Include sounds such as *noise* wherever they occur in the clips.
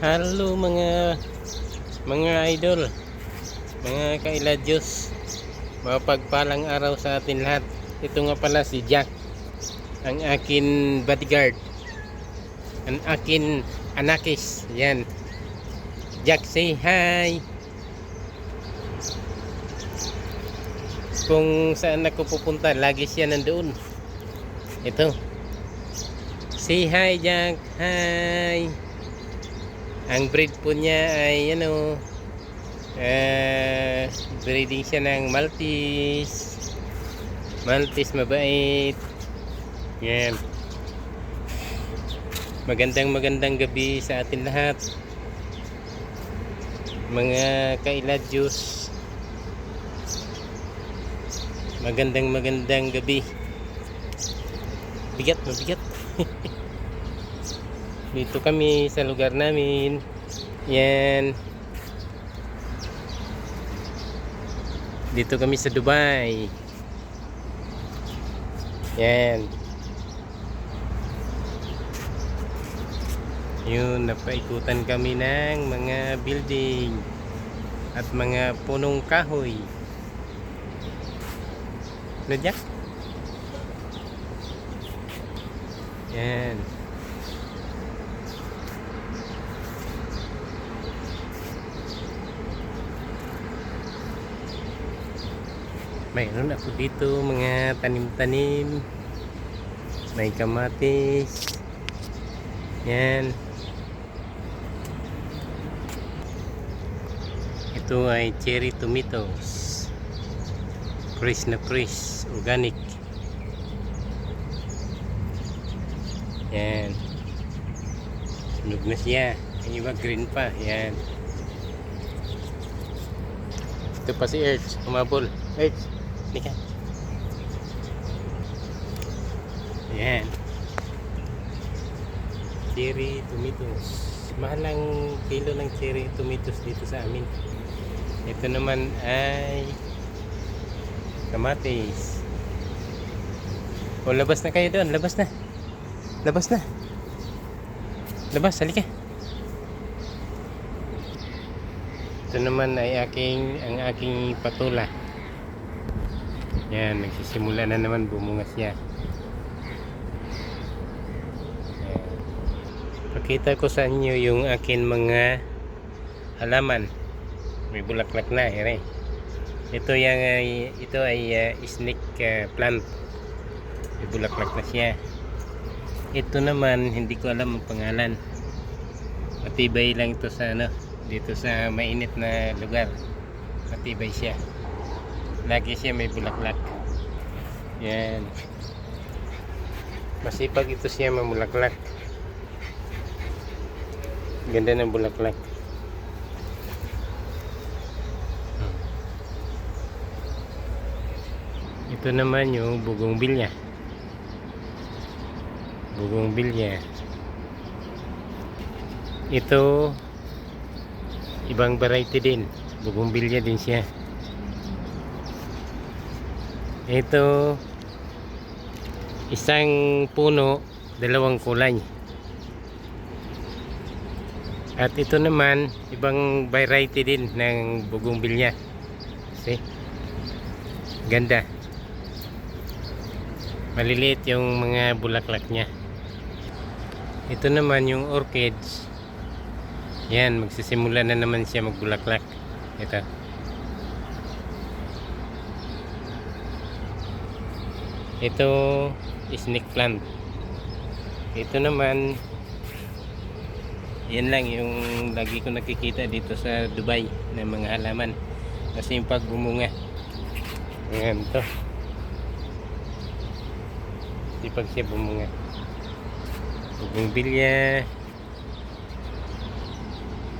Hello mga mga idol, mga kailadyos, mapagpalang araw sa atin lahat. Ito nga pala si Jack, ang akin bodyguard, ang akin anakis. Yan. Jack, say hi! Kung saan ako pupunta, lagi siya nandoon. Ito. Say hi, Jack. Hi! Ang breed po niya ay ano, uh, breeding siya ng Maltese. Maltese mabait. Yan. Magandang magandang gabi sa atin lahat. Mga kailadyos. Magandang magandang gabi. Bigat, mabigat. *laughs* Dito kami sa lugar namin. Yan. Dito kami sa Dubai. Yan. Yun, napaikutan kami ng mga building at mga punong kahoy. Ano Jack? Yan. Mayroon ako dito mga tanim-tanim. May kamatis. Yan. Ito ay cherry tomatoes. Fresh na fresh. Organic. Yan. Sunog na siya. Yung iba green pa. Yan. Ito pa si Ertz. Humabol. Ertz. Halika. Yan. Cherry tomatoes. Mahal ang kilo ng cherry tomatoes dito sa amin. Ito naman ay kamatis. O labas na kayo doon. Labas na. Labas na. Labas. Halika. Ito naman ay aking ang aking patula. Yan, nagsisimula na naman bumunga siya. Yan. Pakita ko sa inyo yung akin mga halaman. May bulaklak na, ere. Ito yung ay ito ay uh, snake uh, plant. May bulaklak na siya. Ito naman hindi ko alam ang pangalan. Matibay lang ito sa ano, dito sa mainit na lugar. Matibay siya. Lagi siya may bulaklak. Yan. Masipag ito siya mamulaklak. Ganda ng bulaklak. Ito naman yung bugong bilya. Bugong bilya. Ito ibang variety din. Bugong bilya din siya. Ito isang puno, dalawang kulay. At ito naman ibang variety din ng bugong bilya. See? Ganda. Maliliit yung mga bulaklak niya. Ito naman yung orchids. Yan, magsisimula na naman siya magbulaklak. Ito. Ito snake plant. Ito naman yan lang yung lagi ko nakikita dito sa Dubai ng mga halaman. Kasi yung pagbumunga. Ayan to. Sipag siya bumunga. Bugong bilya.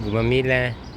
Gumamila.